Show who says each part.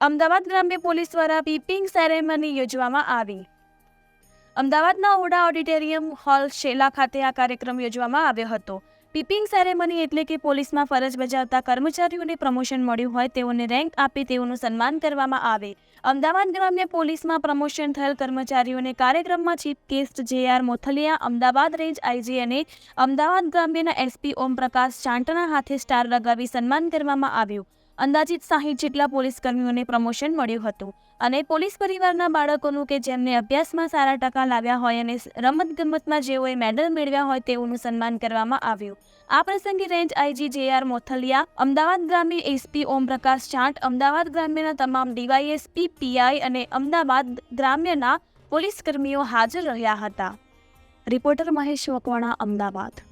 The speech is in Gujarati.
Speaker 1: અમદાવાદ ગ્રામ્ય પોલીસ દ્વારા પીપિંગ સેરેમની યોજવામાં આવી. અમદાવાદના ઓડા ઓડિટોરિયમ હોલ શેલા ખાતે આ કાર્યક્રમ યોજવામાં આવ્યો હતો. પીપિંગ સેરેમની એટલે કે પોલીસમાં ફરજ બજાવતા કર્મચારીઓને પ્રમોશન મળ્યું હોય તેઓને રેન્ક આપી તેઓનું સન્માન કરવામાં આવે. અમદાવાદ ગ્રામ્ય પોલીસમાં પ્રમોશન થયેલ કર્મચારીઓને કાર્યક્રમમાં chief guest J R Mothaliya, Ahmedabad range IG અને અમદાવાદ ગ્રામ્યના એસપી ઓમપ્રકાશ ચાંટના હાથે સ્ટાર લગાવી સન્માન કરવામાં આવ્યું. અંદાજિત સાહીઠ જેટલા પોલીસ કર્મીઓને પ્રમોશન મળ્યું હતું. અને પોલીસ પરિવારના બાળકોનું કે જેમને અભ્યાસમાં સારા ટકા લાવ્યા હોય અને રમતગમતમાં જેઓએ મેડલ મેળવ્યા હોય તેઓનું સન્માન કરવામાં આવ્યું. આ પ્રસંગે range IG J R Mothaliya, Ahmedabad ગ્રામ્ય એસપી ઓમપ્રકાશ ચાંટ, અમદાવાદ ગ્રામ્યના તમામ ડીવાયએસપી પીઆઈ અને અમદાવાદ ગ્રામ્યના પોલીસ કર્મીઓ હાજર રહ્યા હતા. રિપોર્ટર મહેશ વકવાણા, અમદાવાદ.